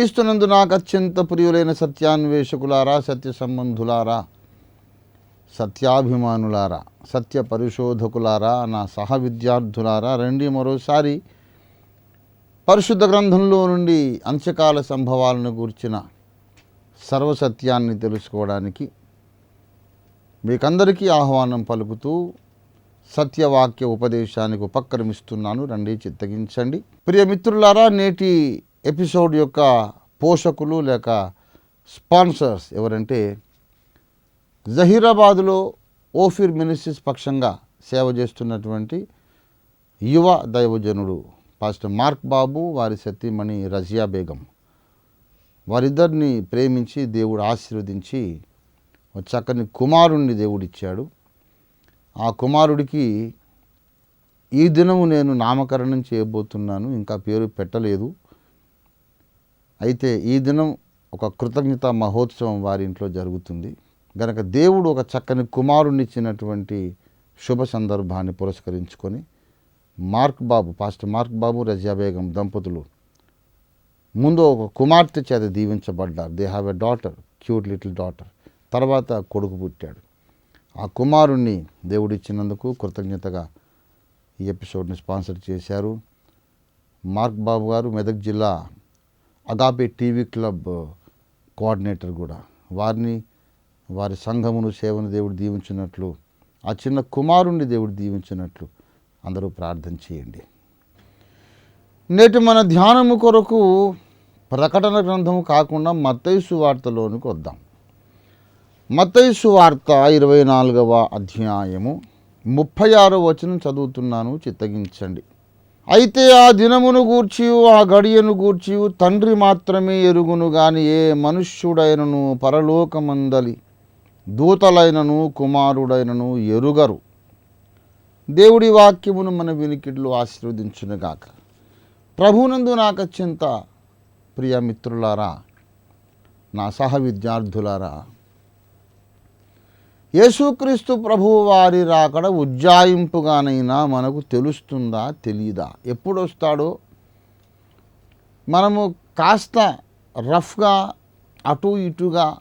క్రీస్తునందు నాకు అత్యంత ప్రియులైన సత్యాన్వేషకులారా సత్య సంబంధులారా సత్యాభిమానులారా సత్య పరిశోధకులారా నా సహ విద్యార్థులారా రండి మరోసారి పరిశుద్ధ గ్రంథంలో నుండి అంత్యకాల సంభవాలను గూర్చిన సర్వసత్యాన్ని తెలుసుకోవడానికి మీకందరికీ ఆహ్వానం పలుకుతూ సత్యవాక్య ఉపదేశానికి ఉపక్రమిస్తున్నాను. రండి చిత్తగించండి. ప్రియ మిత్రులారా నేటి ఎపిసోడ్ యొక్క పోషకులు లేక స్పాన్సర్స్ ఎవరంటే జహీరాబాద్లో ఓఫిర్ మినిస్ట్రీస్ పక్షంగా సేవ చేస్తున్నటువంటి యువ దైవజనుడు పాస్టర్ మార్క్ బాబు వారి సతీమణి రజియా బేగం. వారిద్దరిని ప్రేమించి దేవుడు ఆశీర్వదించి ఒక చక్కని కుమారుణ్ణి దేవుడిచ్చాడు. ఆ కుమారుడికి ఈ దినము నేను నామకరణం చేయబోతున్నాను ఇంకా పేరు పెట్టలేదు. అయితే ఈ దినం ఒక కృతజ్ఞత మహోత్సవం వారి ఇంట్లో జరుగుతుంది. గనక దేవుడు ఒక చక్కని కుమారునిచ్చినటువంటి శుభ సందర్భాన్ని పురస్కరించుకొని Mark Babu pastor Mark Babu Raja Begum దంపతులు ముందు ఒక కుమార్తె చేత దీవించబడ్డారు. They have a daughter cute little daughter తర్వాత కొడుకు పుట్టాడు. ఆ కుమారుణ్ణి దేవుడిచ్చినందుకు కృతజ్ఞతగా ఈ ఎపిసోడ్ని స్పాన్సర్ చేశారు. మార్క్ బాబు గారు మెదక్ జిల్లా అగాపే టీవీ క్లబ్ కోఆర్డినేటర్ కూడా. వారిని వారి సంఘమును సేవను దేవుడు దీవించినట్లు ఆ చిన్న కుమారుణ్ణి దేవుడు దీవించినట్లు అందరూ ప్రార్థన చేయండి. నేటి మన ధ్యానము కొరకు ప్రకటన గ్రంథము కాకుండా మత్తైసు వార్తలోనికి వద్దాం. మత్తైసు వార్త ఇరవై నాలుగవ అధ్యాయము ముప్పై ఆరో వచనం చదువుతున్నాను చిత్తగించండి. అయితే ఆ దినమును గూర్చియు ఆ గడియను గూర్చియు తండ్రి మాత్రమే ఎరుగును గాని ఏ మనుష్యుడైనను పరలోకమందలి దూతలైనను కుమారుడైనను ఎరుగరు. దేవుడి వాక్యమును మన వినికిడిలో ఆశీర్వదించునుగాక. ప్రభునందు నాకు అత్యంత ప్రియ మిత్రులారా నా సహ విద్యార్థులారా యేసుక్రీస్తు ప్రభువు వారి రాకడ ఉజ్జాయింపుగానైనా మనకు తెలుస్తుందా తెలీదా? ఎప్పుడు వస్తాడో మనము కాస్త రఫ్గా అటు ఇటుగా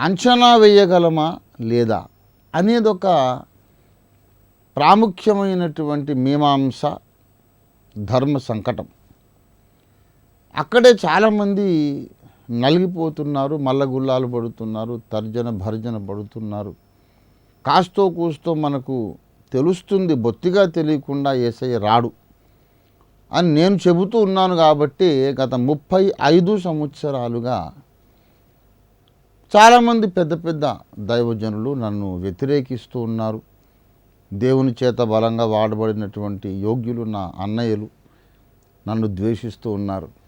అంచనా వేయగలమా లేదా? అనేది ఒక ప్రాముఖ్యమైనటువంటి మీమాంస ధర్మ సంకటం. అక్కడే చాలామంది నలిగిపోతున్నారు మల్లగుల్లాలు పడుతున్నారు తర్జన భర్జన పడుతున్నారు. కాస్తో కూస్తో మనకు తెలుస్తుంది బొత్తిగా తెలియకుండా ఏసయ్య రాడు అని నేను చెబుతూ ఉన్నాను కాబట్టి గత ముప్పై ఐదు సంవత్సరాలుగా చాలామంది పెద్ద పెద్ద దైవజనులు నన్ను వ్యతిరేకిస్తూ ఉన్నారు. దేవుని చేత బలంగా వాడబడినటువంటి యోగ్యులు నా అన్నయ్యలు నన్ను ద్వేషిస్తూ ఉన్నారు.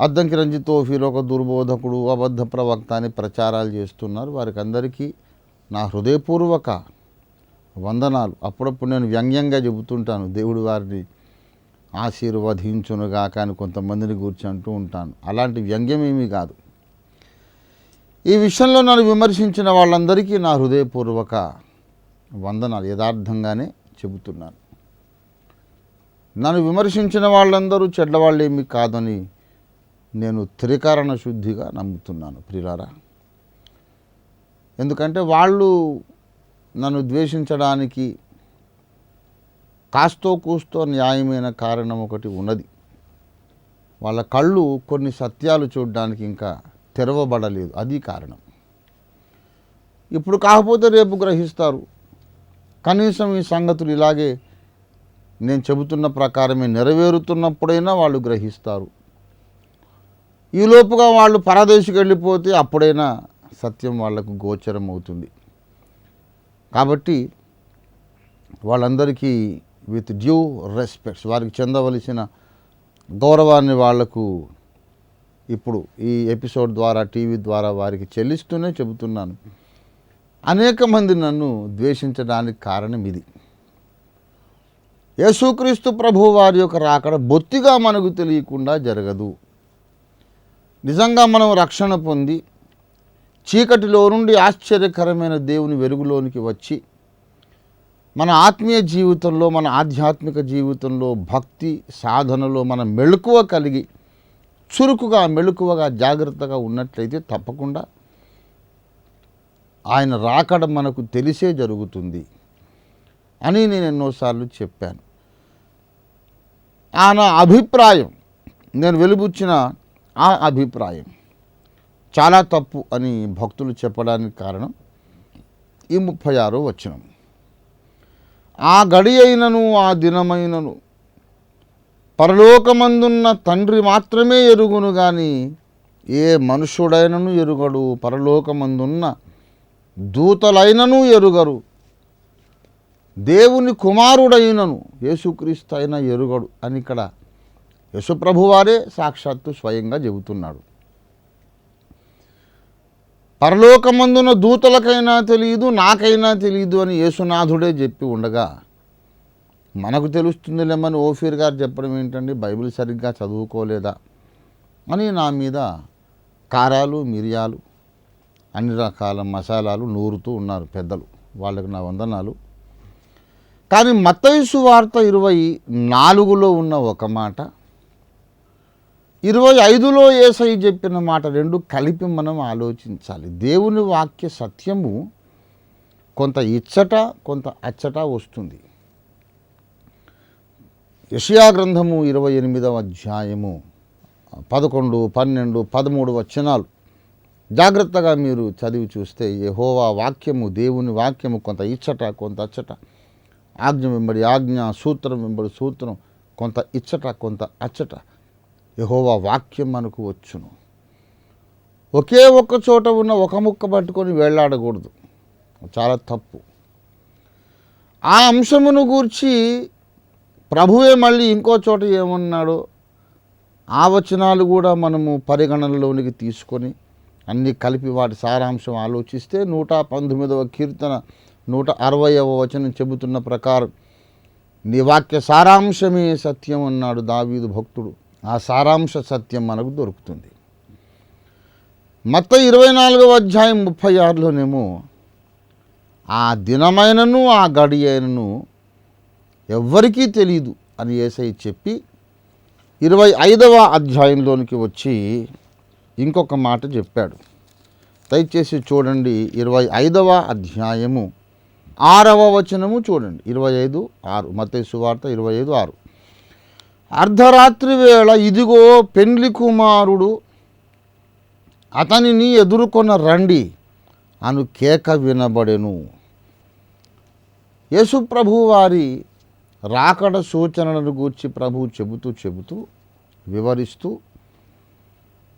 అద్దంకి రంజిత్ తోఫీలో ఒక దుర్బోధకుడు అబద్ధ ప్రవక్త అని ప్రచారాలు చేస్తున్నారు. వారికి అందరికీ నా హృదయపూర్వక వందనాలు. అప్పుడప్పుడు నేను వ్యంగ్యంగా చెబుతుంటాను దేవుడు వారిని ఆశీర్వదించునుగా కానీ కొంతమందిని గురించి అంటూ ఉంటాను. అలాంటి వ్యంగ్యం ఏమీ కాదు. ఈ విషయంలో నన్ను విమర్శించిన వాళ్ళందరికీ నా హృదయపూర్వక వందనాలు. యథార్థంగానే చెబుతున్నాను. నన్ను విమర్శించిన వాళ్ళందరూ చెడ్డవాళ్ళు ఏమీ కాదని నేను త్రికరణ శుద్ధిగా నమ్ముతున్నాను ప్రియులారా. ఎందుకంటే వాళ్ళు నన్ను ద్వేషించడానికి కాస్తో కూస్తో న్యాయమైన కారణం ఒకటి ఉన్నది. వాళ్ళ కళ్ళు కొన్ని సత్యాలు చూడడానికి ఇంకా తెరవబడలేదు అది కారణం. ఇప్పుడు కాకపోతే రేపు గ్రహిస్తారు. కనీసం ఈ సంగతులు ఇలాగే నేను చెబుతున్న ప్రకారమే నెరవేరుతున్నప్పుడైనా వాళ్ళు గ్రహిస్తారు. ఈ లోపుగా వాళ్ళు పరదేశికి వెళ్ళిపోతే అప్పుడైనా సత్యం వాళ్ళకు గోచరం అవుతుంది. కాబట్టి వాళ్ళందరికీ విత్ డ్యూ రెస్పెక్ట్స్ వారికి చెందవలసిన గౌరవాన్ని వాళ్ళకు ఇప్పుడు ఈ ఎపిసోడ్ ద్వారా టీవీ ద్వారా వారికి చెల్లిస్తూనే చెబుతున్నాను. అనేక మంది నన్ను ద్వేషించడానికి కారణం ఇది. యేసుక్రీస్తు ప్రభు వారి యొక్క రాకడ బొత్తిగా మనకు తెలియకుండా జరగదు. నిజంగా మనం రక్షణ పొంది చీకటిలో నుండి ఆశ్చర్యకరమైన దేవుని వెలుగులోనికి వచ్చి మన ఆత్మీయ జీవితంలో మన ఆధ్యాత్మిక జీవితంలో భక్తి సాధనలో మన మెళుకువ కలిగి చురుకుగా మెళుకువగా జాగ్రత్తగా ఉన్నట్లయితే తప్పకుండా ఆయన రాకడం మనకు తెలిసే జరుగుతుంది అని నేను ఎన్నోసార్లు చెప్పాను. ఆ నా అభిప్రాయం నేను వెలుబుచ్చిన ఆ అభిప్రాయం. చాలా తప్పు అని భక్తులు చెప్పడానికి కారణం ఈ ముప్పై ఆరో వచనం. ఆ గడి అయినను ఆ దినమైనను పరలోకమందున్న తండ్రి మాత్రమే ఎరుగును కానీ ఏ మనుషుడైనను ఎరుగడు పరలోకమందున్న దూతలైనను ఎరుగరు. దేవుని కుమారుడైనను యేసుక్రీస్తు అయిన ఎరుగడు అని ఇక్కడ యశుప్రభువారే సాక్షాత్తు స్వయంగా చెబుతున్నాడు. పరలోకమందున దూతలకైనా తెలియదు నాకైనా తెలియదు అని యేసునాథుడే చెప్పి ఉండగా మనకు తెలుస్తుందిలేమని ఓఫీర్ గారు చెప్పడం ఏంటండి? బైబిల్ సరిగ్గా చదువుకోలేదా? అని నా మీద కారాలు మిరియాలు అన్ని రకాల మసాలాలు నూరుతూ ఉన్నారు పెద్దలు. వాళ్ళకి నా వందనాలు. కానీ మత్తయిసు వార్త ఇరవై నాలుగులో ఉన్న ఒక మాట ఇరవై ఐదులో ఏసై చెప్పిన మాట రెండు కలిపి మనం ఆలోచించాలి. దేవుని వాక్య సత్యము కొంత ఇచ్చట కొంత అచ్చట వస్తుంది. యషియా గ్రంథము ఇరవై ఎనిమిదవ అధ్యాయము పదకొండు పన్నెండు పదమూడు వచనాలు. జాగ్రత్తగా మీరు చదివి చూస్తే యహోవా వాక్యము దేవుని వాక్యము కొంత ఇచ్చట కొంత అచ్చట. ఆజ్ఞ వెంబడి ఆజ్ఞ సూత్రం వెంబడి సూత్రం కొంత ఇచ్చట కొంత అచ్చట. యహోవా వాక్యం మనకు వచ్చును. ఒకే ఒక్క చోట ఉన్న ఒక ముక్క పట్టుకొని వేళ్ళాడకూడదు. చాలా తప్పు. ఆ అంశమును గూర్చి ప్రభువే మళ్ళీ ఇంకో చోట ఏమన్నాడో ఆ వచనాలు కూడా మనము పరిగణనలోనికి తీసుకొని అన్నీ కలిపి వాటి సారాంశం ఆలోచిస్తే నూట పంతొమ్మిదవ కీర్తన నూట అరవయవ వచనం చెబుతున్న ప్రకారం నీ వాక్య సారాంశమే సత్యం అన్నాడు దావీదు భక్తుడు. ఆ సారాంశ సత్యం మనకు దొరుకుతుంది. మొత్తం ఇరవై నాలుగవ అధ్యాయం ముప్పై ఆరులోనేమో ఆ దినమైనను ఆ గడి అయినను ఎవ్వరికీ తెలియదు అని ఏసై చెప్పి ఇరవై ఐదవ అధ్యాయంలోనికి వచ్చి ఇంకొక మాట చెప్పాడు. దయచేసి చూడండి ఇరవై ఐదవ అధ్యాయము ఆరవ వచనము చూడండి. ఇరవై ఐదు ఆరు మత సువార్త ఇరవై ఐదు ఆరు. అర్ధరాత్రి వేళ ఇదిగో పెండ్లి కుమారుడు అతనిని ఎదుర్కొన్న రండి అను కేక వినబడెను. యేసుప్రభు వారి రాకడ సూచనలను గూర్చి ప్రభు చెబుతూ చెబుతూ వివరిస్తూ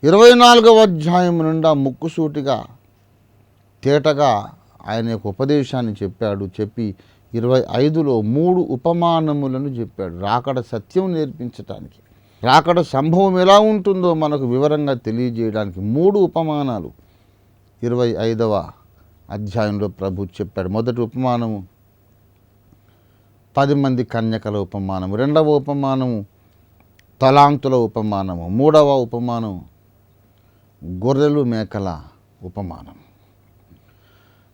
ఇరవై నాలుగవ అధ్యాయం నుండా ముక్కుసూటిగా తేటగా ఆయన యొక్క ఉపదేశాన్ని చెప్పాడు చెప్పి ఇరవై ఐదులో మూడు ఉపమానములను చెప్పాడు. రాకడ సత్యం నేర్పించటానికి. రాకడ సంభవం ఎలా ఉంటుందో మనకు వివరంగా తెలియజేయడానికి మూడు ఉపమానాలు. ఇరవై ఐదవ అధ్యాయంలో ప్రభు చెప్పాడు. మొదటి ఉపమానము పది మంది కన్యకల ఉపమానము. రెండవ ఉపమానము తలాంతుల ఉపమానము. మూడవ ఉపమానం గొర్రెలు మేకల ఉపమానం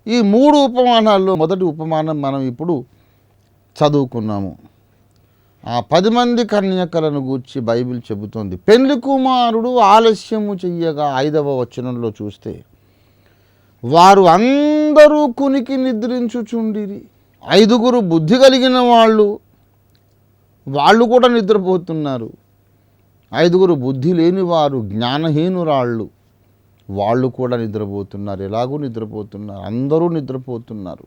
ఈ మూడు ఉపమానాల్లో మొదటి ఉపమానం మనం ఇప్పుడు చదువుకున్నాము. ఆ పది మంది కన్యకలను గూర్చి బైబిల్ చెబుతోంది. పెళ్ళి కుమారుడు ఆలస్యము చెయ్యగా ఐదవ వచనంలో చూస్తే వారు అందరూ కునికి నిద్రించుచుండిరి. ఐదుగురు బుద్ధి కలిగిన వాళ్ళు వాళ్ళు కూడా నిద్రపోతున్నారు. ఐదుగురు బుద్ధి లేని వారు జ్ఞానహీనురాళ్ళు. వాళ్ళు కూడా నిద్రపోతున్నారు ఎలాగూ నిద్రపోతున్నారు అందరూ నిద్రపోతున్నారు.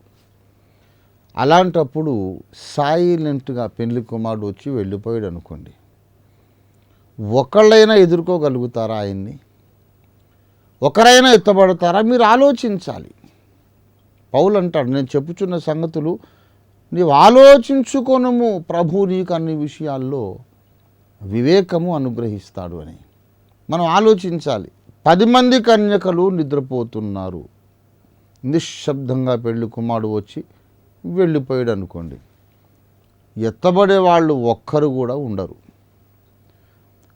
అలాంటప్పుడు సైలెంట్గా పెళ్ళి కుమారుడు వచ్చి వెళ్ళిపోయాడు అనుకోండి. ఒకళ్ళైనా ఎదుర్కోగలుగుతారా ఆయన్ని? ఒకరైనా ఎత్తబడతారా? మీరు ఆలోచించాలి. పౌలు అంటాడు నేను చెప్పుచున్న సంగతులు నీవు ఆలోచించుకొనుము ప్రభు నీకు అన్ని విషయాల్లో వివేకము అనుగ్రహిస్తాడు అని. మనం ఆలోచించాలి. పది మంది కన్యకలు నిద్రపోతున్నారు. నిశ్శబ్దంగా పెళ్ళి కుమారుడు వచ్చి వెళ్ళిపోయాడు అనుకోండి. ఎత్తబడే వాళ్ళు ఒక్కరు కూడా ఉండరు.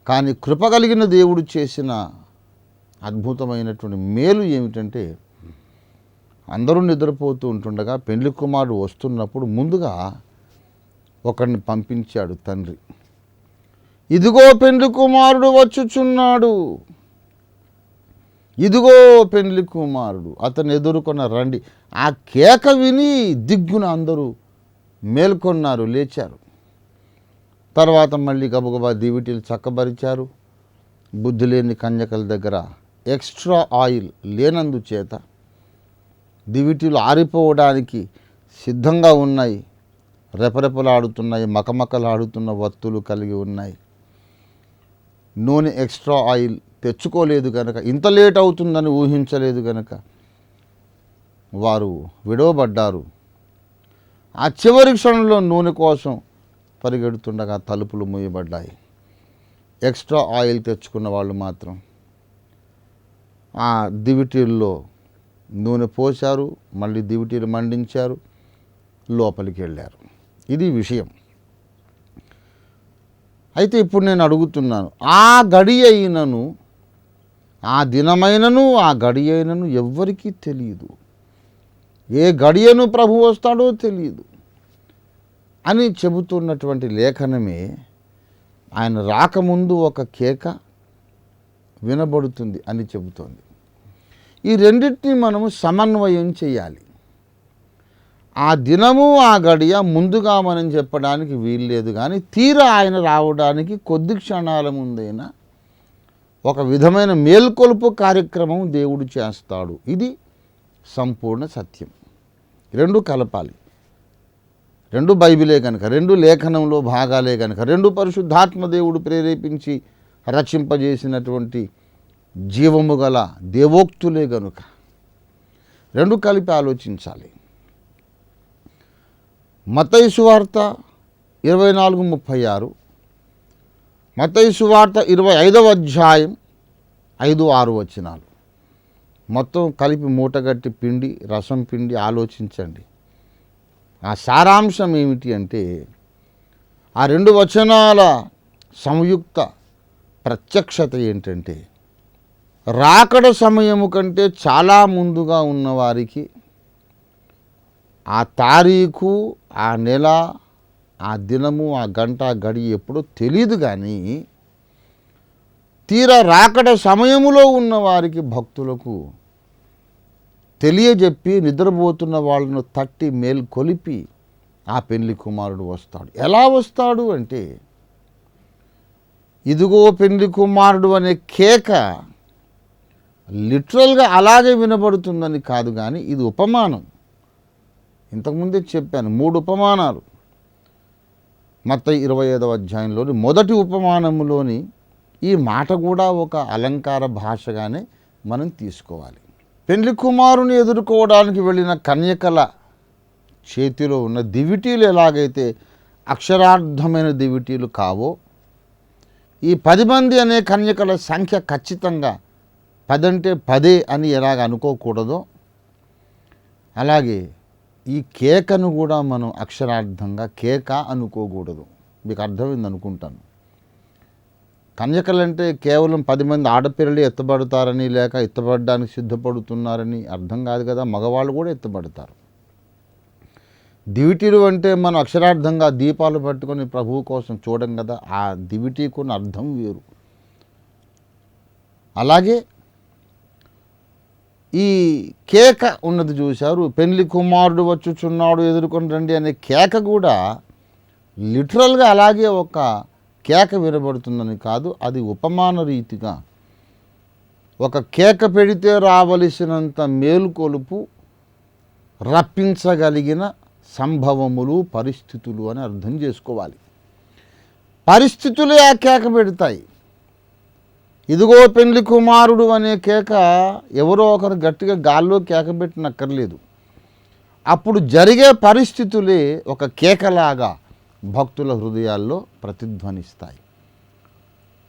కానీ కృప కలిగిన దేవుడు చేసిన అద్భుతమైనటువంటి మేలు ఏమిటంటే అందరూ నిద్రపోతూ ఉంటుండగా పెళ్ళి కుమారుడు వస్తున్నప్పుడు ముందుగా ఒకరిని పంపించాడు తండ్రి. ఇదిగో పెండ్లి కుమారుడు వచ్చుచున్నాడు. ఇదిగో పెండ్లి కుమారుడు అతను ఎదుర్కొన్న రండి. ఆ కేక విని దిగ్గున అందరూ మేల్కొన్నారు లేచారు. తర్వాత మళ్ళీ గబగబా దివిటీలు చక్కబరిచారు. బుద్ధి లేని కన్యకల దగ్గర ఎక్స్ట్రా ఆయిల్ లేనందుచేత దివిటీలు ఆరిపోవడానికి సిద్ధంగా ఉన్నాయి. రెపరెపలాడుతున్నాయి మకమకలాడుతున్న వత్తులు కలిగి ఉన్నాయి. నూనె ఎక్స్ట్రా ఆయిల్ తెచ్చుకోలేదు కనుక ఇంత లేట్ అవుతుందని ఊహించలేదు కనుక వారు విడవబడ్డారు. ఆ చివరి క్షణంలో నూనె కోసం పరిగెడుతుండగా తలుపులు మూయబడ్డాయి. ఎక్స్ట్రా ఆయిల్ తెచ్చుకున్న వాళ్ళు మాత్రం ఆ దివిటీల్లో నూనె పోశారు మళ్ళీ దివిటీలు మండించారు లోపలికి వెళ్ళారు. ఇది విషయం. అయితే ఇప్పుడు నేను అడుగుతున్నాను ఆ గడి అయినను ఆ దినమైనను ఆ గడి అయినను ఎవ్వరికీ తెలియదు. ఏ గడియను ప్రభు వస్తాడో తెలియదు. అని చెబుతున్నటువంటి లేఖనమే ఆయన రాకముందు ఒక కేక వినబడుతుంది అని చెబుతోంది. ఈ రెండింటిని మనము సమన్వయం చేయాలి. ఆ దినము ఆ గడియ ముందుగా మనం చెప్పడానికి వీల్లేదు కానీ తీరా ఆయన రావడానికి కొద్ది క్షణాల ముందైనా ఒక విధమైన మేల్కొలుపు కార్యక్రమం దేవుడు చేస్తాడు. ఇది సంపూర్ణ సత్యం. రెండు కలపాలి. రెండు బైబిలే కనుక రెండు లేఖనంలో భాగాలే కనుక రెండు పరిశుద్ధాత్మ దేవుడు ప్రేరేపించి రక్షింపజేసినటువంటి జీవము గల దేవోక్తులే గనుక రెండు కలిపి ఆలోచించాలి. మతైసు వార్త ఇరవై నాలుగు ముప్పై ఆరు మతయి వార్త ఇరవై ఐదవ అధ్యాయం ఐదు ఆరు వచనాలు. మొత్తం కలిపి మూటగట్టి పిండి రసం పిండి ఆలోచించండి. ఆ సారాంశం ఏమిటి అంటే ఆ రెండు వచనాల సంయుక్త ప్రత్యక్షత ఏంటంటే రాకడ సమయము కంటే చాలా ముందుగా ఉన్నవారికి ఆ తారీఖు ఆ నెల ఆ దినము ఆ గంట గడి ఎప్పుడో తెలియదు కానీ తీరా రాకడ సమయములో ఉన్న వారికి భక్తులకు తెలియజెప్పి నిద్రపోతున్న వాళ్ళను తట్టి మేల్కొలిపి ఆ పెళ్ళి కుమారుడు వస్తాడు. ఎలా వస్తాడు అంటే ఇదిగో పెళ్ళి కుమారుడు అనే కేక లిటరల్గా అలాగే వినబడుతుందని కాదు కానీ ఇది ఉపమానం. ఇంతకుముందే చెప్పాను మూడు ఉపమానాలు. మత ఇరవై ఐదవ అధ్యాయంలోని మొదటి ఉపమానములోని ఈ మాట కూడా ఒక అలంకార భాషగానే మనం తీసుకోవాలి. పెండ్లి కుమారుని ఎదుర్కోవడానికి వెళ్ళిన కన్యకల చేతిలో ఉన్న దివిటీలు ఎలాగైతే అక్షరార్థమైన దివిటీలు కావో ఈ పది మంది అనే కన్యకల సంఖ్య ఖచ్చితంగా పదంటే పదే అని ఎలాగ అనుకోకూడదో అలాగే ఈ కేకను కూడా మనం అక్షరార్థంగా కేక అనుకోకూడదు. మీకు అర్థమైంది అనుకుంటాను. కన్యకలంటే కేవలం పది మంది ఆడపిల్లలు ఎత్తబడతారని లేక ఎత్తబడడానికి సిద్ధపడుతున్నారని అర్థం కాదు కదా మగవాళ్ళు కూడా ఎత్తబడతారు. దివిటీలు అంటే మనం అక్షరార్థంగా దీపాలు పట్టుకొని ప్రభువు కోసం చూడం కదా ఆ దివిటీకున్న అర్థం వేరు. అలాగే ఈ కేక ఉన్నది చూశారు. పెళ్ళి కుమారుడు వచ్చుచున్నాడు ఎదుర్కొని రండి అనే కేక కూడా లిటరల్గా అలాగే ఒక కేక వినబడుతుందని కాదు అది ఉపమాన రీతిగా. ఒక కేక పెడితే రావలసినంత మేలుకొలుపు రప్పించగలిగిన సంభవములు పరిస్థితులు అని అర్థం చేసుకోవాలి. పరిస్థితులే ఆ కేక పెడతాయి. ఇదిగో పెళ్ళి కుమారుడు అనే కేక ఎవరో ఒకరు గట్టిగా గాల్లో కేక పెట్టినక్కర్లేదు. అప్పుడు జరిగే పరిస్థితులే ఒక కేకలాగా భక్తుల హృదయాల్లో ప్రతిధ్వనిస్తాయి.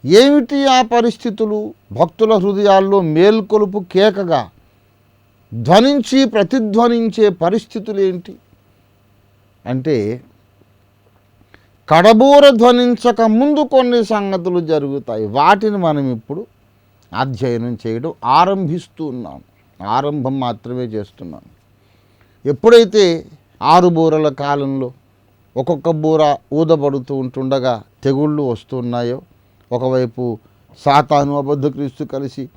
ఏమిటి ఆ పరిస్థితులు? భక్తుల హృదయాల్లో మేల్కొలుపు కేకగా ధ్వనించి ప్రతిధ్వనించే పరిస్థితులు ఏంటి? అంటే కడబూర ధ్వనించక ముందు కొన్ని సంగతులు జరుగుతాయి. వాటిని మనం ఇప్పుడు అధ్యయనం చేయడం ఆరంభిస్తూ ఉన్నాం. ఆరంభం మాత్రమే చేస్తున్నాం. ఎప్పుడైతే ఆరు బూరల కాలంలో ఒక్కొక్క బూర ఊదబడుతూ ఉంటుండగా తెగుళ్ళు వస్తున్నాయో ఒకవైపు సాతాను అబద్ధ క్రీస్తు కలిసి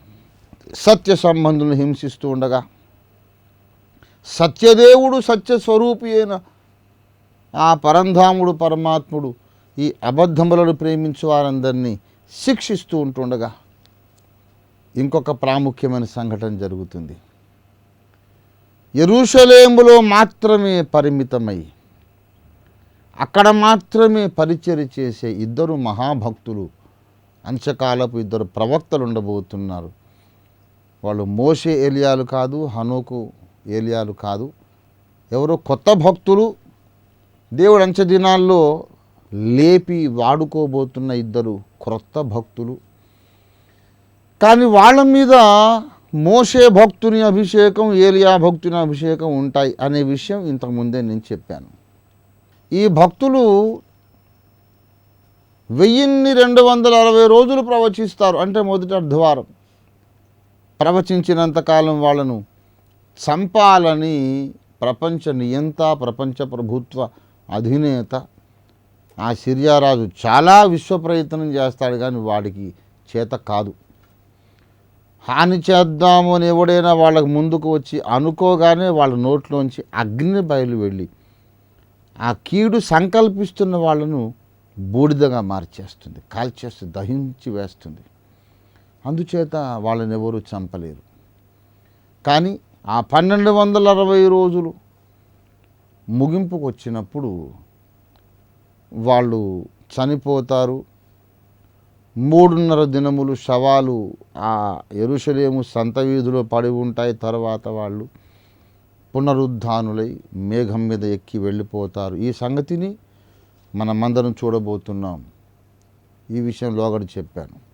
సత్య సంబంధులను హింసిస్తూ ఉండగా సత్యదేవుడు సత్య స్వరూపి అయిన ఆ పరంధాముడు పరమాత్ముడు ఈ అబద్ధములను ప్రేమించు వారందరినీ శిక్షిస్తూ ఉంటుండగా ఇంకొక ప్రాముఖ్యమైన సంఘటన జరుగుతుంది. ఎరుషలేములో మాత్రమే పరిమితమై అక్కడ మాత్రమే పరిచర్య చేసే ఇద్దరు మహాభక్తులు అంచకాలపు ఇద్దరు ప్రవక్తలు ఉండబోతున్నారు. వాళ్ళు మోషే ఏలియాలు కాదు హనోకు ఏలియాలు కాదు ఎవరో కొత్త భక్తులు దేవుడు అంచె దినాల్లో లేపి వాడుకోబోతున్న ఇద్దరు క్రొత్త భక్తులు. కానీ వాళ్ళ మీద మోషే భక్తుని అభిషేకం ఏలియా భక్తుని అభిషేకం ఉంటాయి అనే విషయం ఇంతకుముందే నేను చెప్పాను. ఈ భక్తులు వెయ్యిన్ని రెండు వందల అరవై రోజులు ప్రవచిస్తారు. అంటే మొదటి అర్ధవారం ప్రవచించినంతకాలం వాళ్ళను చంపాలని ప్రపంచ నియంత ప్రపంచ ప్రభుత్వ అధినేత ఆ సిరియారాజు చాలా విశ్వ ప్రయత్నం చేస్తాడు కానీ వాడికి చేత కాదు. హాని చేద్దాము అని ఎవడైనా వాళ్ళకు ముందుకు వచ్చి అనుకోగానే వాళ్ళ నోట్లోంచి అగ్ని బయలు వెళ్ళి ఆ కీడు సంకల్పిస్తున్న వాళ్ళను బూడిదగా మార్చేస్తుంది కాల్చేస్తుంది దహించి వేస్తుంది. అందుచేత వాళ్ళని ఎవరు చంపలేరు. కానీ ఆ పన్నెండు వందల అరవై రోజులు ముగింపుకు వచ్చినప్పుడు వాళ్ళు చనిపోతారు. మూడున్నర దినములు శవాలు ఆ ఎరుషలేము సంత వీధిలో పడి ఉంటాయి. తర్వాత వాళ్ళు పునరుద్ధానులై మేఘం మీద ఎక్కి వెళ్ళిపోతారు. ఈ సంగతిని మనమందరం చూడబోతున్నాం. ఈ విషయం లోగడ చెప్పాను.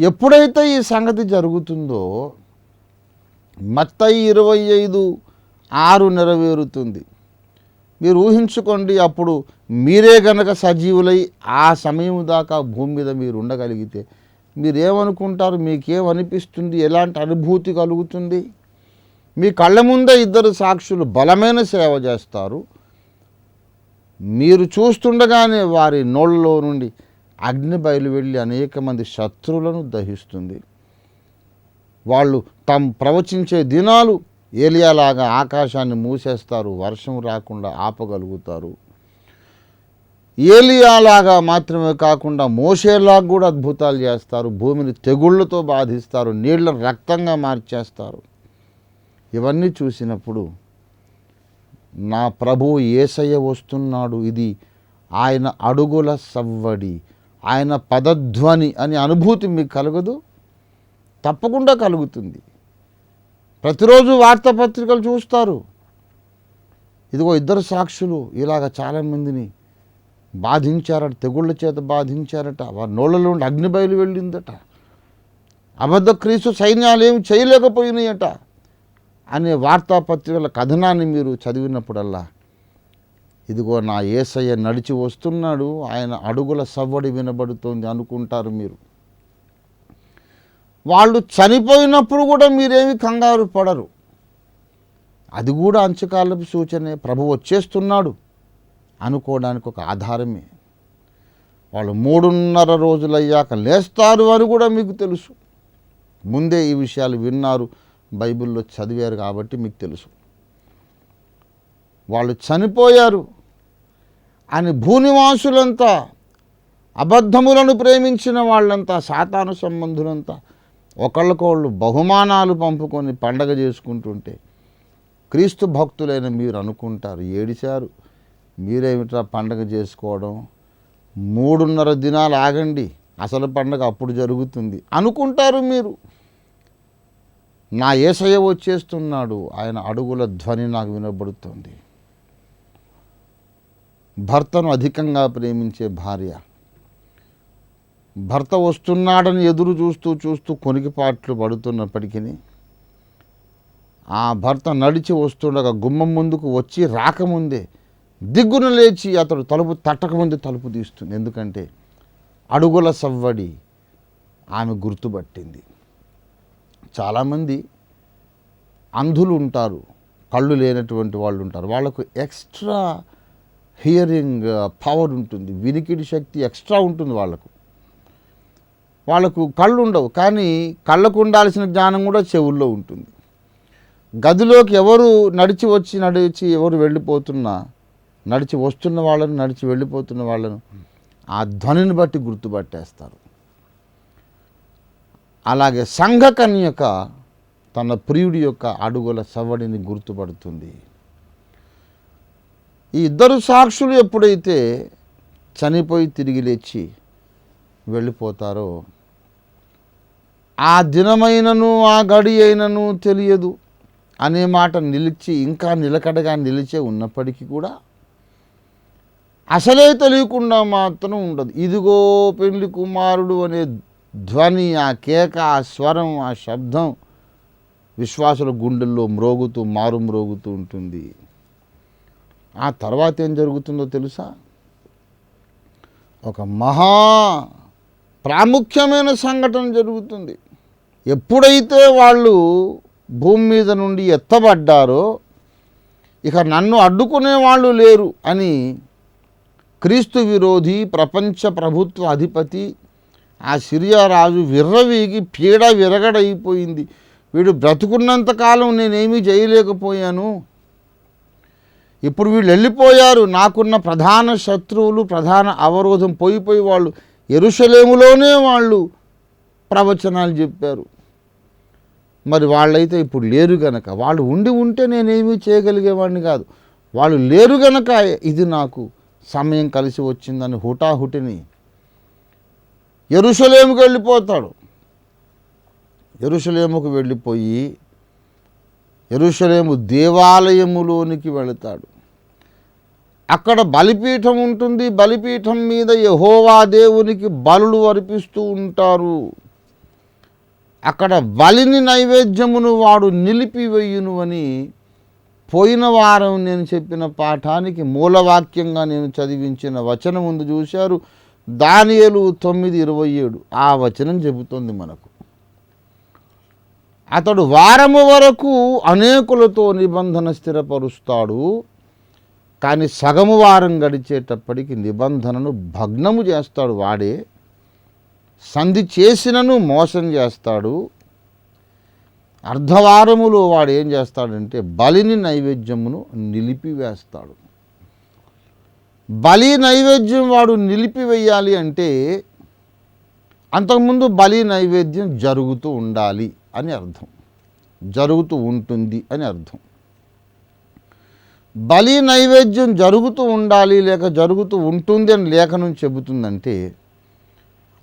ఎప్పుడైతే ఈ సంగతి జరుగుతుందో మత్తయి ఇరవై ఐదు ఆరు నెరవేరుతుంది. మీరు ఊహించుకోండి అప్పుడు మీరే గనక సజీవులై ఆ సమయం దాకా భూమి మీద మీరు ఉండగలిగితే మీరేమనుకుంటారు? మీకేమనిపిస్తుంది? ఎలాంటి అనుభూతి కలుగుతుంది? మీ కళ్ళ ముందే ఇద్దరు సాక్షులు బలమైన సేవ చేస్తారు. మీరు చూస్తుండగానే వారి నోళ్ళలో నుండి అగ్ని బయలు వెళ్ళి అనేక మంది శత్రువులను దహిస్తుంది. వాళ్ళు తాము ప్రవచించే దినాలు ఏలియాలాగా ఆకాశాన్ని మూసేస్తారు వర్షం రాకుండా ఆపగలుగుతారు. ఏలియాలాగా మాత్రమే కాకుండా మోసేలాగా కూడా అద్భుతాలు చేస్తారు భూమిని తెగుళ్ళతో బాధిస్తారు నీళ్ళను రక్తంగా మార్చేస్తారు. ఇవన్నీ చూసినప్పుడు నా ప్రభువు ఏసయ్య వస్తున్నాడు ఇది ఆయన అడుగుల సవ్వడి ఆయన పదధ్వని అనే అనుభూతి మీకు కలగదు? తప్పకుండా కలుగుతుంది. ప్రతిరోజు వార్తాపత్రికలు చూస్తారు. ఇదిగో ఇద్దరు సాక్షులు ఇలాగ చాలామందిని బాధించారట తెగుళ్ళ చేత బాధించారట వారి నోళ్ళలో ఉండి అగ్ని బయలు వెళ్ళిందట. అబద్ధ క్రీస్తు సైన్యాలు ఏమి చేయలేకపోయినాయట అనే వార్తాపత్రికల కథనాన్ని మీరు చదివినప్పుడల్లా ఇదిగో నా ఏసయ్య నడిచి వస్తున్నాడు ఆయన అడుగుల సవ్వడి వినబడుతోంది అనుకుంటారు మీరు. వాళ్ళు చనిపోయినప్పుడు కూడా మీరేమి కంగారు పడరు. అది కూడా అంచకాలపు సూచనే. ప్రభు వచ్చేస్తున్నాడు అనుకోవడానికి ఒక ఆధారమే. వాళ్ళు మూడున్నర రోజులయ్యాక లేస్తారు అని కూడా మీకు తెలుసు. ముందే ఈ విషయాలు విన్నారు. బైబిల్లో చదివారు కాబట్టి మీకు తెలుసు. వాళ్ళు చనిపోయారు. అని భూనివాసులంతా అబద్ధములను ప్రేమించిన వాళ్ళంతా సాతాను సంబంధులంతా ఒకళ్ళకోళ్ళు బహుమానాలు పంపుకొని పండగ చేసుకుంటుంటే క్రీస్తు భక్తులైన మీరు అనుకుంటారు ఏడిచారు మీరేమిట్రా పండగ చేసుకోవడం? మూడున్నర దినాలు ఆగండి అసలు పండగ అప్పుడు జరుగుతుంది అనుకుంటారు మీరు. నా ఏసయ్య వచ్చేస్తున్నాడు ఆయన అడుగుల ధ్వని నాకు వినబడుతుంది. భర్తను అధికంగా ప్రేమించే భార్య భర్త వస్తున్నాడని ఎదురు చూస్తూ చూస్తూ కొనికిపాట్లు పడుతున్నప్పటికీ ఆ భర్త నడిచి వస్తుండగా గుమ్మం ముందుకు వచ్చి రాకముందే దిగ్గున లేచి అతడు తలుపు తట్టకముందే తలుపు తీస్తుంది. ఎందుకంటే అడుగుల సవ్వడి ఆమె గుర్తుపట్టింది. చాలామంది అంధులు ఉంటారు కళ్ళు లేనటువంటి వాళ్ళు ఉంటారు. వాళ్ళకు ఎక్స్ట్రా హియరింగ్ uh, పవర్ ఉంటుంది. వినికిడి శక్తి ఎక్స్ట్రా ఉంటుంది వాళ్ళకు. వాళ్ళకు కళ్ళు ఉండవు కానీ కళ్ళకు ఉండాల్సిన జ్ఞానం కూడా చెవుల్లో ఉంటుంది. గదిలోకి ఎవరు నడిచి వచ్చి నడిచి ఎవరు వెళ్ళిపోతున్నా నడిచి వస్తున్న వాళ్ళను నడిచి వెళ్ళిపోతున్న వాళ్ళను ఆ ధ్వనిని బట్టి గుర్తుపట్టేస్తారు. అలాగే సంఘకన్యక తన ప్రియుడి యొక్క అడుగుల సవడిని గుర్తుపడుతుంది. ఈ ఇద్దరు సాక్షులు ఎప్పుడైతే చనిపోయి తిరిగి లేచి వెళ్ళిపోతారో ఆ దినమైనను ఆ గడి అయినను తెలియదు అనే మాట నిలిచి ఇంకా నిలకడగా నిలిచే ఉన్నప్పటికీ కూడా అసలే తెలియకుండా మాత్రం ఉండదు. ఇదిగో పెళ్ళి కుమారుడు అనే ధ్వని ఆ కేక ఆ స్వరం ఆ శబ్దం విశ్వాసుల గుండెల్లో మ్రోగుతూ మారు మ్రోగుతూ ఉంటుంది. ఆ తర్వాత ఏం జరుగుతుందో తెలుసా? ఒక మహా ప్రాముఖ్యమైన సంఘటన జరుగుతుంది. ఎప్పుడైతే వాళ్ళు భూమి మీద నుండి ఎత్తబడ్డారో ఇక నన్ను అడ్డుకునే వాళ్ళు లేరు అని క్రీస్తు విరోధి ప్రపంచ ప్రభుత్వ అధిపతి ఆ సిరియా రాజు విర్రవీగి పీడ విరగడైపోయింది. వీడు బ్రతుకున్నంత కాలం నేనేమీ చేయలేకపోయాను. ఇప్పుడు వీళ్ళు వెళ్ళిపోయారు. నాకున్న ప్రధాన శత్రువులు ప్రధాన అవరోధం పోయిపోయి వాళ్ళు ఎరుషలేములోనే వాళ్ళు ప్రవచనాలు చెప్పారు. మరి వాళ్ళైతే ఇప్పుడు లేరు గనక వాళ్ళు ఉండి ఉంటే నేనేమీ చేయగలిగేవాడిని కాదు. వాళ్ళు లేరు గనక ఇది నాకు సమయం కలిసి వచ్చిందని హుటాహుటిని ఎరుషలేముకి వెళ్ళిపోతాడు. ఎరుసలేముకు వెళ్ళిపోయి ఎరుషలేము దేవాలయములోనికి వెళతాడు. అక్కడ బలిపీఠం ఉంటుంది. బలిపీఠం మీద యహోవా దేవునికి బలులు అర్పిస్తూ ఉంటారు. అక్కడ బలిని నైవేద్యమును వాడు నిలిపివేయును అని పోయిన వారం నేను చెప్పిన పాఠానికి మూలవాక్యంగా నేను చదివించిన వచనం ముందు చూశారు. దానియలు తొమ్మిది ఇరవై ఏడు. ఆ వచనం చెబుతుంది మనకు. అతడు వారము వరకు అనేకులతో నిబంధన స్థిరపరుస్తాడు. కానీ సగము వారం గడిచేటప్పటికి నిబంధనను భగ్నము చేస్తాడు వాడే. సంధి చేసినను మోసం చేస్తాడు. అర్ధవారములో వాడు ఏం చేస్తాడంటే బలిని నైవేద్యమును నిలిపివేస్తాడు. బలి నైవేద్యం వాడు నిలిపివేయాలి అంటే అంతకుముందు బలి నైవేద్యం జరుగుతూ ఉండాలి అని అర్థం. జరుగుతూ ఉంటుంది అని అర్థం. బలి నైవేద్యం జరుగుతూ ఉండాలి లేక జరుగుతూ ఉంటుంది అని లేఖనం చెబుతుందంటే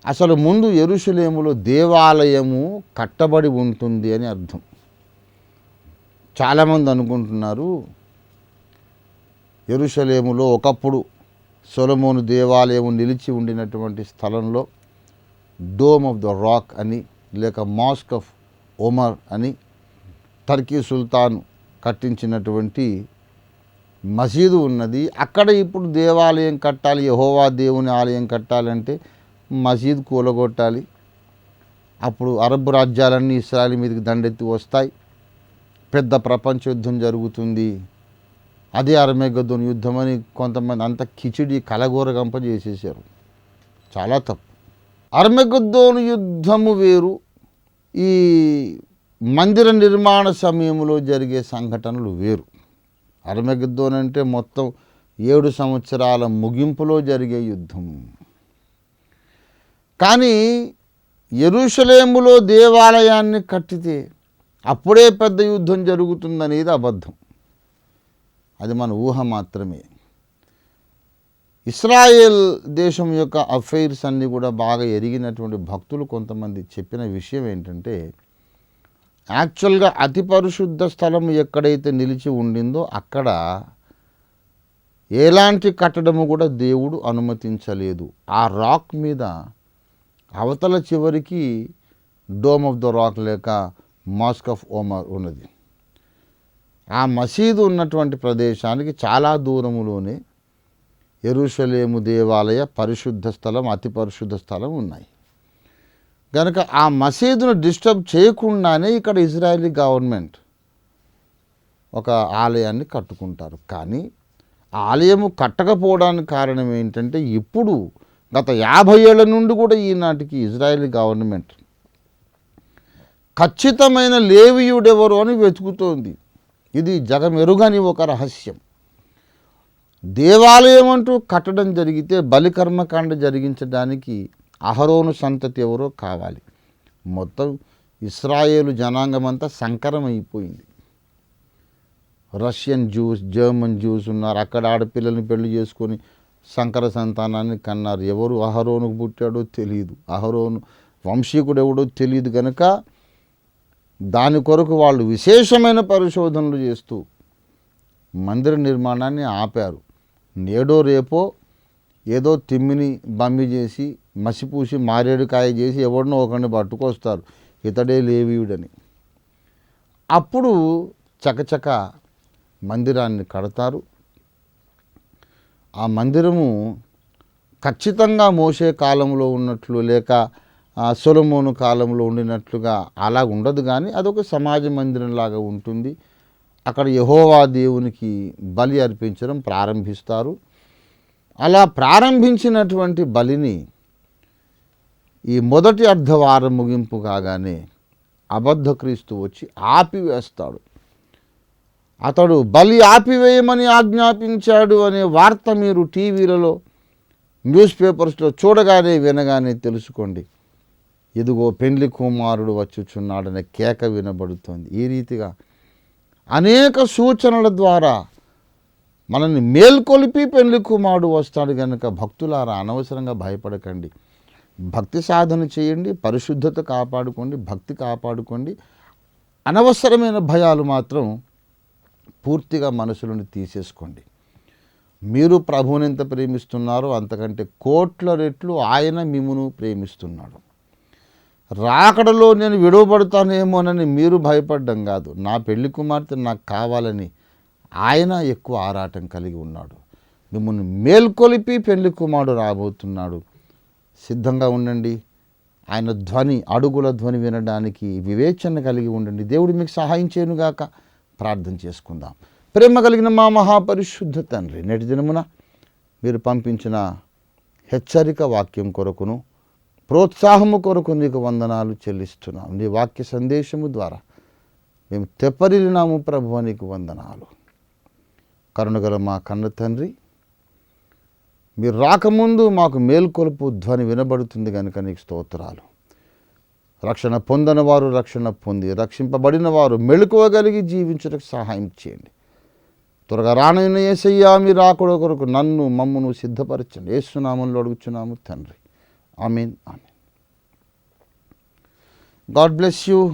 అసలు ముందు ఎరుషలేములో దేవాలయము కట్టబడి ఉంటుంది అని అర్థం. చాలామంది అనుకుంటున్నారు ఎరుషలేములో ఒకప్పుడు సొలమోను దేవాలయం నిలిచి ఉండినటువంటి స్థలంలో డోమ్ ఆఫ్ ద రాక్ అని లేక మాస్క్ ఆఫ్ ఒమర్ అని టర్కీ సుల్తాన్ కట్టించినటువంటి మసీదు ఉన్నది. అక్కడ ఇప్పుడు దేవాలయం కట్టాలి యహోవా దేవుని ఆలయం కట్టాలంటే మసీద్ కూలగొట్టాలి. అప్పుడు అరబ్ రాజ్యాలన్నీ ఇస్రాయల్ మీదకి దండెత్తి వస్తాయి. పెద్ద ప్రపంచ యుద్ధం జరుగుతుంది. అదే అరమేగద్దోన్ యుద్ధం అని కొంతమంది అంత కిచిడి కలగోరగంప చేసేసారు చాలా తప్పు. అర్మగద్దోను యుద్ధము వేరు. ఈ మందిర నిర్మాణ సమయంలో జరిగే సంఘటనలు వేరు. అర్మగద్దోన్ అంటే మొత్తం ఏడు సంవత్సరాల ముగింపులో జరిగే యుద్ధం కానీ ఎరుషలేములో దేవాలయాన్ని కట్టితే అప్పుడే పెద్ద యుద్ధం జరుగుతుందనేది అబద్ధం. అది మన ఊహ మాత్రమే. ఇస్రాయేల్ దేశం యొక్క అఫైర్స్ అన్నీ కూడా బాగా ఎరిగినటువంటి భక్తులు కొంతమంది చెప్పిన విషయం ఏంటంటే యాక్చువల్గా అతి పరిశుద్ధ స్థలం ఎక్కడైతే నిలిచి ఉండిందో అక్కడ ఎలాంటి కట్టడము కూడా దేవుడు అనుమతించలేదు. ఆ రాక్ మీద అవతల చివరికి డోమ్ ఆఫ్ ద రాక్ లేక మాస్క్ ఆఫ్ ఓమర్ ఉన్నది. ఆ మసీదు ఉన్నటువంటి ప్రదేశానికి చాలా దూరములోనే ఎరుషలేము దేవాలయ పరిశుద్ధ స్థలం అతి పరిశుద్ధ స్థలం ఉన్నాయి. కనుక ఆ మసీదును డిస్టర్బ్ చేయకుండానే ఇక్కడ ఇజ్రాయలీ గవర్నమెంట్ ఒక ఆలయాన్ని కట్టుకుంటారు. కానీ ఆలయము కట్టకపోవడానికి కారణం ఏంటంటే ఇప్పుడు గత యాభై ఏళ్ళ నుండి కూడా ఈనాటికి ఇజ్రాయెల్ గవర్నమెంట్ ఖచ్చితమైన లేవియుడెవరు అని వెతుకుతోంది. ఇది జగమెరుగని ఒక రహస్యం. దేవాలయం అంటూ కట్టడం జరిగితే బలికర్మకాండ జరిగించడానికి అహరోను సంతతి ఎవరో కావాలి. మొత్తం ఇస్రాయేలు జనాంగం అంతా సంకరమైపోయింది. రష్యన్ జ్యూస్ జర్మన్ జ్యూస్ ఉన్నారు. అక్కడ ఆడపిల్లల్ని పెళ్ళి చేసుకొని శంకర సంతానాన్ని కన్నారు. ఎవరు అహరోనుకు పుట్టాడో తెలియదు అహరోను వంశీకుడు ఎవడో తెలియదు కనుక దాని కొరకు వాళ్ళు విశేషమైన పరిశోధనలు చేస్తూ మందిర నిర్మాణాన్ని ఆపారు. నేడో రేపో ఏదో తిమ్మిని బమ్మి చేసి మసిపూసి మారేడుకాయ చేసి ఎవరినో ఒకరిని పట్టుకొస్తారు. ఇతడే లేవీయుడని. అప్పుడు చకచక మందిరాన్ని కడతారు. ఆ మందిరము ఖచ్చితంగా మోసే కాలంలో ఉన్నట్లు లేక సొలమోను కాలంలో ఉండినట్లుగా అలా ఉండదు కానీ అదొక సమాజ మందిరంలాగా ఉంటుంది. అక్కడ యహోవా దేవునికి బలి అర్పించడం ప్రారంభిస్తారు. అలా ప్రారంభించినటువంటి బలిని ఈ మొదటి అర్ధవారం ముగింపు కాగానే అబద్ధ క్రీస్తు వచ్చి ఆపివేస్తాడు. అతడు బలి ఆపివేయమని ఆజ్ఞాపించాడు అనే వార్త మీరు టీవీలలో న్యూస్ పేపర్స్లో చూడగానే వినగానే తెలుసుకోండి. ఇదిగో పెండ్లి కుమారుడు వచ్చుచున్నాడనే కేక వినబడుతోంది. ఈ రీతిగా అనేక సూచనల ద్వారా మనల్ని మేల్కొలిపి పెళ్ళి కుమారుడు వస్తాడు కనుక భక్తులారా అనవసరంగా భయపడకండి. భక్తి సాధన చేయండి పరిశుద్ధత కాపాడుకోండి భక్తి కాపాడుకోండి. అనవసరమైన భయాలు మాత్రం పూర్తిగా మనసులను తీసేసుకోండి. మీరు ప్రభువుని ఎంత ప్రేమిస్తున్నారో అంతకంటే కోట్ల రెట్లు ఆయన మిమ్మును ప్రేమిస్తున్నాడు. రాకడలో నేను విడవబడతానేమోనని మీరు భయపడ్డం కాదు. నా పెళ్ళి కుమార్తె నాకు కావాలని ఆయన ఎక్కువ ఆరాటం కలిగి ఉన్నాడు. మిమ్మల్ని మేల్కొలిపి పెళ్ళి కుమారుడు రాబోతున్నాడు. సిద్ధంగా ఉండండి. ఆయన ధ్వని అడుగుల ధ్వని వినడానికి వివేచన కలిగి ఉండండి. దేవుడు మీకు సహాయం చేయనుగాక. ప్రార్థన చేసుకుందాం. ప్రేమ కలిగిన మా మహాపరిశుద్ధ తండ్రి నేటి దినమున మీరు పంపించిన హెచ్చరిక వాక్యం కొరకును ప్రోత్సాహము కొరకు నీకు వందనాలు చెల్లిస్తున్నాం. నీ వాక్య సందేశము ద్వారా మేము తెప్పరిలినాము ప్రభు నీకు వందనాలు. కరుణగల మా కన్న తండ్రి మీరు రాకముందు మాకు మేల్కొలుపు ధ్వని వినబడుతుంది కనుక నీకు స్తోత్రాలు. రక్షణ పొందని వారు రక్షణ పొంది రక్షింపబడిన వారు మెళుకోగలిగి జీవించడానికి సహాయం చేయండి. త్వరగా రానైన ఏసయ్యా మీ రాకుడ కొరకు నన్ను మమ్మను సిద్ధపరచండి. ఏసునామంలో అడుగుచున్నాము తండ్రి. Amen amen. God bless you.